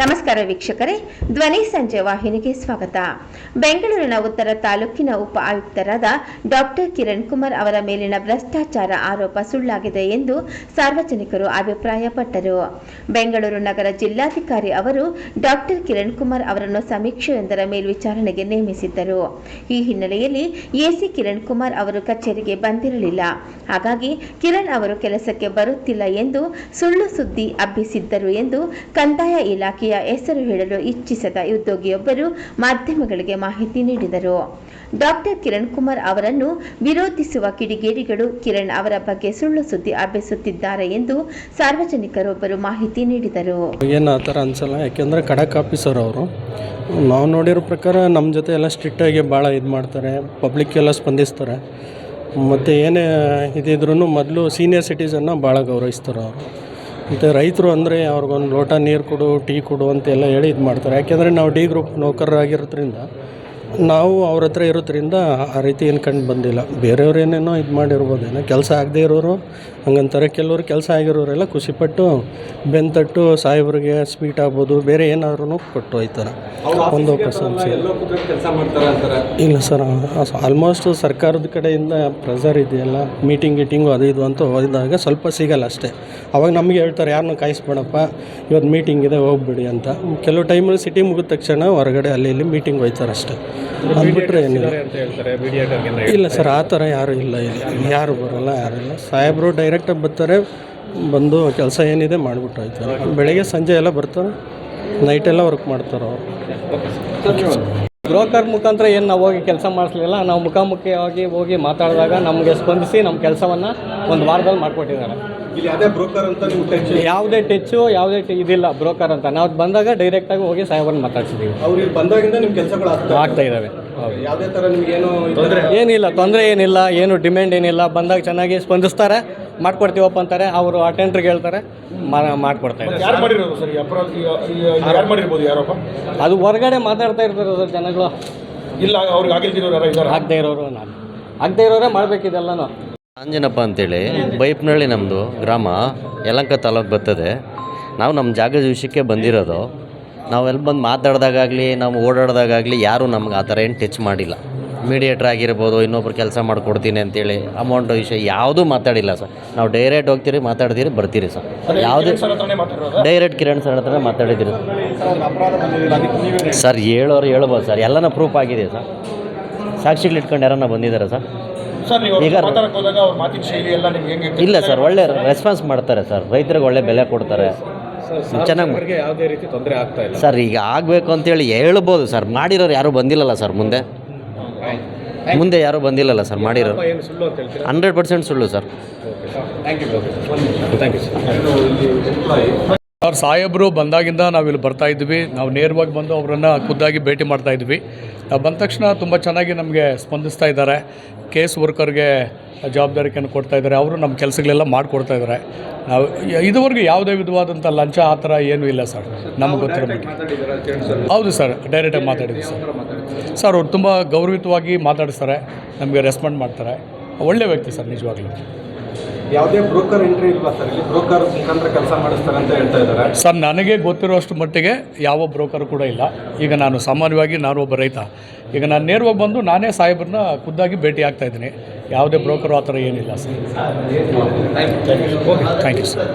ನಮಸ್ಕಾರ ವೀಕ್ಷಕರೇ. ಧ್ವನಿ ಸಂಜೆ ವಾಹಿನಿಗೆ ಸ್ವಾಗತ. ಬೆಂಗಳೂರಿನ ಉತ್ತರ ತಾಲೂಕಿನ ಉಪ ಆಯುಕ್ತರಾದ ಡಾಕ್ಟರ್ ಕಿರಣ್ ಕುಮಾರ್ ಅವರ ಮೇಲಿನ ಭ್ರಷ್ಟಾಚಾರ ಆರೋಪ ಸುಳ್ಳಾಗಿದೆ ಎಂದು ಸಾರ್ವಜನಿಕರು ಅಭಿಪ್ರಾಯಪಟ್ಟರು. ಬೆಂಗಳೂರು ನಗರ ಜಿಲ್ಲಾಧಿಕಾರಿ ಅವರು ಡಾಕ್ಟರ್ ಕಿರಣ್ ಕುಮಾರ್ ಅವರನ್ನು ಸಮೀಕ್ಷೆಯೊಂದರ ಮೇಲ್ವಿಚಾರಣೆಗೆ ನೇಮಿಸಿದ್ದರು. ಈ ಹಿನ್ನೆಲೆಯಲ್ಲಿ ಎಸಿ ಕಿರಣ್ ಕುಮಾರ್ ಅವರು ಕಚೇರಿಗೆ ಬಂದಿರಲಿಲ್ಲ. ಹಾಗಾಗಿ ಕಿರಣ್ ಅವರು ಕೆಲಸಕ್ಕೆ ಬರುತ್ತಿಲ್ಲ ಎಂದು ಸುಳ್ಳು ಸುದ್ದಿ ಹಬ್ಬಿಸಿದ್ದರು ಎಂದು ಕಂದಾಯ ಇಲಾಖೆಯ ಹೆಸರು ಹೇಳಲು ಇಚ್ಛಿಸದ ಉದ್ಯೋಗಿಯೊಬ್ಬರು ಮಾಧ್ಯಮಗಳಿಗೆ ಮಾಹಿತಿ ನೀಡಿದರು. ಡಾಕ್ಟರ್ ಕಿರಣ್ ಕುಮಾರ್ ಅವರನ್ನು ವಿರೋಧಿಸುವ ಕಿಡಿಗೇಡಿಗಳು ಕಿರಣ್ ಅವರ ಬಗ್ಗೆ ಸುಳ್ಳು ಸುದ್ದಿ ಹಬ್ಬಿಸುತ್ತಿದ್ದಾರೆ ಎಂದು ಸಾರ್ವಜನಿಕರೊಬ್ಬರು ಮಾಹಿತಿ ನೀಡಿದರು. ಏನು ಆ ಥರ ಅನಿಸಲ್ಲ, ಯಾಕೆಂದರೆ ಖಡಕ್ ಆಫೀಸರ್ ಅವರು, ನಾವು ನೋಡಿರೋ ಪ್ರಕಾರ ನಮ್ಮ ಜೊತೆ ಎಲ್ಲ ಸ್ಟ್ರಿಕ್ಟಾಗಿ ಭಾಳ ಇದು ಮಾಡ್ತಾರೆ ಪಬ್ಲಿಕ್ ಎಲ್ಲ ಸ್ಪಂದಿಸ್ತಾರೆ. ಮತ್ತು ಏನೇ ಇದಿದ್ರೂ ಮೊದಲು ಸೀನಿಯರ್ ಸಿಟಿಸನ್ನ ಭಾಳ ಗೌರವಿಸ್ತಾರೆ ಅವರು. ಮತ್ತು ರೈತರು ಅಂದರೆ ಅವ್ರಿಗೊಂದು ಲೋಟ ನೀರು ಕೊಡು, ಟೀ ಕೊಡು ಅಂತೆಲ್ಲ ಹೇಳಿ ಇದು ಮಾಡ್ತಾರೆ ಯಾಕೆಂದರೆ ನಾವು ಡಿ ಗ್ರೂಪ್ ನೌಕರರಾಗಿರೋದ್ರಿಂದ ನಾವು ಅವ್ರ ಹತ್ರ ಇರೋದ್ರಿಂದ ಆ ರೀತಿ ಏನು ಕಂಡು ಬಂದಿಲ್ಲ. ಬೇರೆಯವ್ರು ಏನೇನೋ ಇದು ಮಾಡಿರ್ಬೋದೇನೋ ಕೆಲಸ ಆಗದೆ ಇರೋರು ಹಂಗಂತಾರೆ. ಕೆಲವರು ಕೆಲಸ ಆಗಿರೋರೆಲ್ಲ ಖುಷಿಪಟ್ಟು ಬೆಂತಟ್ಟು ಸಾಹೇಬ್ರಿಗೆ ಸ್ವೀಟ್ ಆಗ್ಬೋದು ಬೇರೆ ಏನಾದ್ರೂ ಕೊಟ್ಟು ಹೋಯ್ತಾರೆ. ಒಂದು ಪ್ರಶಂಸೆ. ಇಲ್ಲ ಸರ್ ಆಲ್ಮೋಸ್ಟ್ ಸರ್ಕಾರದ ಕಡೆಯಿಂದ ಪ್ರೆಸರ್ ಇದೆಯಲ್ಲ ಮೀಟಿಂಗ್ ಗೀಟಿಂಗು ಅದು ಇದು ಅಂತ ಹೋದಾಗ ಸ್ವಲ್ಪ ಸಿಗಲ್ಲ ಅಷ್ಟೇ. ಅವಾಗ ನಮಗೆ ಹೇಳ್ತಾರೆ ಯಾರನ್ನೂ ಕಾಯಿಸ್ಬೇಡಪ್ಪ ಇವತ್ತು ಮೀಟಿಂಗ್ ಇದೆ ಹೋಗ್ಬಿಡಿ ಅಂತ. ಕೆಲವು ಟೈಮಲ್ಲಿ ಸಿಟಿ ಮುಗಿದ ತಕ್ಷಣ ಹೊರಗಡೆ ಅಲ್ಲಿ ಇಲ್ಲಿ ಮೀಟಿಂಗ್ ಹೋಯ್ತಾರೆ ಅಷ್ಟೇ. ಅಂದ್ಬಿಟ್ರೆ ಏನಿಲ್ಲ. ಅಂತ ಹೇಳ್ತಾರೆ ಮೀಡಿಯೇಟರ್ಗೆ ಇಲ್ಲ ಸರ್ ಆ ಥರ ಯಾರೂ ಇಲ್ಲ ಇಲ್ಲಿ. ಯಾರು ಬರೋಲ್ಲ ಯಾರಿಲ್ಲ ಸಾಹೇಬರು ಡೈರೆಕ್ಟಾಗಿ ಬರ್ತಾರೆ ಬಂದು ಕೆಲಸ ಏನಿದೆ ಮಾಡಿಬಿಟ್ಟು ಬೆಳಗ್ಗೆ ಸಂಜೆ ಎಲ್ಲ ಬರ್ತಾರೆ ನೈಟೆಲ್ಲ ವರ್ಕ್ ಮಾಡ್ತಾರೆ ಅವರು. ಬ್ರೋಕರ್ ಮುಖಾಂತರ ಏನು ನಾವು ಹೋಗಿ ಕೆಲಸ ಮಾಡಿಸ್ಲಿಲ್ಲ ನಾವು ಮುಖಾಮುಖಿಯಾಗಿ ಹೋಗಿ ಮಾತಾಡಿದಾಗ ನಮಗೆ ಸ್ಪಂದಿಸಿ ನಮ್ಮ ಕೆಲಸವನ್ನು ಒಂದು ವಾರದಲ್ಲಿ ಮಾಡಿಕೊಟ್ಟಿದ್ದಾರೆ. ಇಲ್ಲಿ ಅದೇ ಬ್ರೋಕರ್ ಅಂತ ನೀವು ಟಚ್ ಯಾವುದೇ ಟೆಚ್ಚು ಯಾವುದೇ ಟ- ಇದಿಲ್ಲ ಬ್ರೋಕರ್ ಅಂತ. ನಾವು ಬಂದಾಗ ಡೈರೆಕ್ಟಾಗಿ ಹೋಗಿ ಸಾಹೇಬರನ್ನ ಮಾತಾಡ್ಸಿದ್ದೀವಿ ಅವ್ರು ಇಲ್ಲಿ ಬಂದಾಗಿಂದ ನಿಮ್ಮ ಕೆಲಸಗಳು ಆಗ್ತಾ ಇದ್ದಾವೆ. ಹೌದು. ಯಾವುದೇ ಥರ ನಿಮ್ಗೇನು ತೊಂದರೆ? ಏನಿಲ್ಲ ತೊಂದರೆ ಏನಿಲ್ಲ ಏನು ಡಿಮ್ಯಾಂಡ್ ಏನಿಲ್ಲ. ಬಂದಾಗ ಚೆನ್ನಾಗಿ ಸ್ಪಂದಿಸ್ತಾರೆ ಮಾಡ್ಕೊಡ್ತೀವಪ್ಪ ಅಂತಾರೆ. ಅವರು ಅಟೆಂಡ್ರಿಗೆ ಹೇಳ್ತಾರೆ ಮಾ- ಮಾಡ್ಕೊಡ್ತಾ ಇದ್ದಾರೆ ಯಾರು ಮಾಡಿರೋದು ಸರ್ ಈ ಅಪರಾಧ ಯಾರು ಮಾಡಿರ್ಬೋದು ಯಾರಪ್ಪ? ಅದು ಹೊರಗಡೆ ಮಾತಾಡ್ತಾ ಇರ್ತಾರೆ ಸರ್ ಜನಗಳು. ಇಲ್ಲ ಅವ್ರಿಗೆ ಆಗಿಲ್ದಿರೋರು ಯಾರು ಇದ್ದಾರೆ? ಆಗದೆ ಇರೋರು ನಾನು. ಆಗದೆ ಇರೋರೇ ಮಾಡಬೇಕಿದೆಲ್ಲನೂ ಆಂಜನಪ್ಪ ಅಂತೇಳಿ ಬೈಪ್ನಳ್ಳಿ ನಮ್ಮದು ಗ್ರಾಮ ಯಲಂಕ ತಾಲೂಕು ಬರ್ತದೆ. ನಾವು ನಮ್ಮ ಜಾಗದ ವಿಷಯಕ್ಕೆ ಬಂದಿರೋದು. ನಾವೆಲ್ಲಿ ಬಂದು ಮಾತಾಡ್ದಾಗಲಿ ನಾವು ಓಡಾಡ್ದಾಗಲಿ ಯಾರೂ ನಮ್ಗೆ ಆ ಥರ ಏನು ಟಚ್ ಮಾಡಿಲ್ಲ. ಮೀಡಿಯೇಟ್ರ್ ಆಗಿರ್ಬೋದು ಇನ್ನೊಬ್ರು ಕೆಲಸ ಮಾಡಿಕೊಡ್ತೀನಿ ಅಂತೇಳಿ ಅಮೌಂಟ್ ವಿಷಯ ಯಾವುದೂ ಮಾತಾಡಿಲ್ಲ ಸರ್. ನಾವು ಡೈರೆಕ್ಟ್ ಹೋಗ್ತೀರಿ ಮಾತಾಡ್ತೀರಿ ಬರ್ತೀರಿ ಸರ್. ಯಾವುದೇ ಸರ್ ಡೈರೆಕ್ಟ್ ಕಿರಣ್ ಸರ್ ಹತ್ರ ಮಾತಾಡಿದ್ದೀರಿ ನೀವೇ ಸರ್ ಹೇಳೋರು ಹೇಳ್ಬೋದು ಸರ್. ಎಲ್ಲನ ಪ್ರೂಫ್ ಆಗಿದೆ ಸರ್. ಸಾಕ್ಷಿಗಳು ಇಟ್ಕೊಂಡು ಯಾರನ್ನ ಬಂದಿದ್ದಾರೆ ಸರ್ ಸರ್? ಈಗ- ಇಲ್ಲ ಸರ್ ಒಳ್ಳೆ ರೆಸ್ಪಾನ್ಸ್ ಮಾಡ್ತಾರೆ ಸರ್. ರೈತರಿಗೆ ಒಳ್ಳೆ ಬೆಲೆ ಕೊಡ್ತಾರೆ. ಚೆನ್ನಾಗಿ ಯಾವುದೇ ರೀತಿ ತೊಂದರೆ ಆಗ್ತಾ ಇಲ್ಲ. ಸರ್ ಈಗ ಆಗಬೇಕು ಅಂತೇಳಿ ಹೇಳ್ಬೋದು ಸರ್. ಮಾಡಿರೋರು ಯಾರೂ ಬಂದಿಲ್ಲಲ್ಲ ಸರ್ ಮುಂದೆ. ಮುಂದೆ ಯಾರೂ ಬಂದಿಲ್ಲಲ್ಲ ಸರ್ ಮಾಡಿರೋರು. ಏನು ಸುಳ್ಳು ಅಂತ ಹೇಳ್ತೀರಾ? ಹಂಡ್ರೆಡ್ ಪರ್ಸೆಂಟ್ ಸುಳ್ಳು ಸರ್. ಅವ್ರ ಸಾಹೇಬರು ಬಂದಾಗಿಂದ ನಾವಿಲ್ಲಿ ಬರ್ತಾ ಇದ್ವಿ. ನಾವು ನೇರವಾಗಿ ಬಂದು ಅವರನ್ನು ಖುದ್ದಾಗಿ ಭೇಟಿ ಮಾಡ್ತಾ ಇದ್ವಿ. ನಾವು ಬಂದ ತಕ್ಷಣ ತುಂಬ ಚೆನ್ನಾಗಿ ನಮಗೆ ಸ್ಪಂದಿಸ್ತಾ ಇದ್ದಾರೆ. ಕೇಸ್ ವರ್ಕರ್ಗೆ ಜವಾಬ್ದಾರಿಕೆಯನ್ನು ಕೊಡ್ತಾ ಇದ್ದಾರೆ. ಅವರು ನಮ್ಮ ಕೆಲಸಗಳೆಲ್ಲ ಮಾಡಿಕೊಡ್ತಾ ಇದ್ದಾರೆ. ನಾವು ಇದುವರೆಗೂ ಯಾವುದೇ ವಿಧವಾದಂಥ ಲಂಚ ಆ ಥರ ಏನೂ ಇಲ್ಲ ಸರ್. ನಮಗೆ ಗೊತ್ತಿರೋ ಮಟ್ಟಿಗೆ ಹೌದು ಸರ್. ಡೈರೆಕ್ಟಾಗಿ ಮಾತಾಡಿದ್ವಿ ಸರ್. ಸರ್ ಅವ್ರು ತುಂಬ ಗೌರವಿತವಾಗಿ ಮಾತಾಡಿಸ್ತಾರೆ. ನಮಗೆ ರೆಸ್ಪಾಂಡ್ ಮಾಡ್ತಾರೆ. ಒಳ್ಳೆಯ ವ್ಯಕ್ತಿ ಸರ್ ನಿಜವಾಗ್ಲೂ. ಯಾವುದೇ ಬ್ರೋಕರ್ ಎಂಟ್ರಿ ಇಲ್ವಾ ಸರ್ ಇಲ್ಲಿ? ಬ್ರೋಕರ್ ಮುಖಾಂತರ ಕೆಲಸ ಮಾಡಿಸ್ತಾರೆ ಅಂತ ಹೇಳ್ತಾ ಇದ್ದಾರೆ. ಸರ್ ನನಗೆ ಗೊತ್ತಿರೋಷ್ಟು ಮಟ್ಟಿಗೆ ಯಾವ ಬ್ರೋಕರ್ ಕೂಡ ಇಲ್ಲ. ಈಗ ನಾನು ಸಾಮಾನ್ಯವಾಗಿ ನಾನು ಒಬ್ಬ ರೈತ. ಈಗ ನಾನು ನೇರವಾಗಿ ಬಂದು ನಾನೇ ಸಾಹೇಬ್ರನ್ನ ಖುದ್ದಾಗಿ ಭೇಟಿ ಆಗ್ತಾ ಇದ್ದೀನಿ. ಯಾವುದೇ ಬ್ರೋಕರು ಆ ಥರ ಏನಿಲ್ಲ ಸರ್. Thank you sir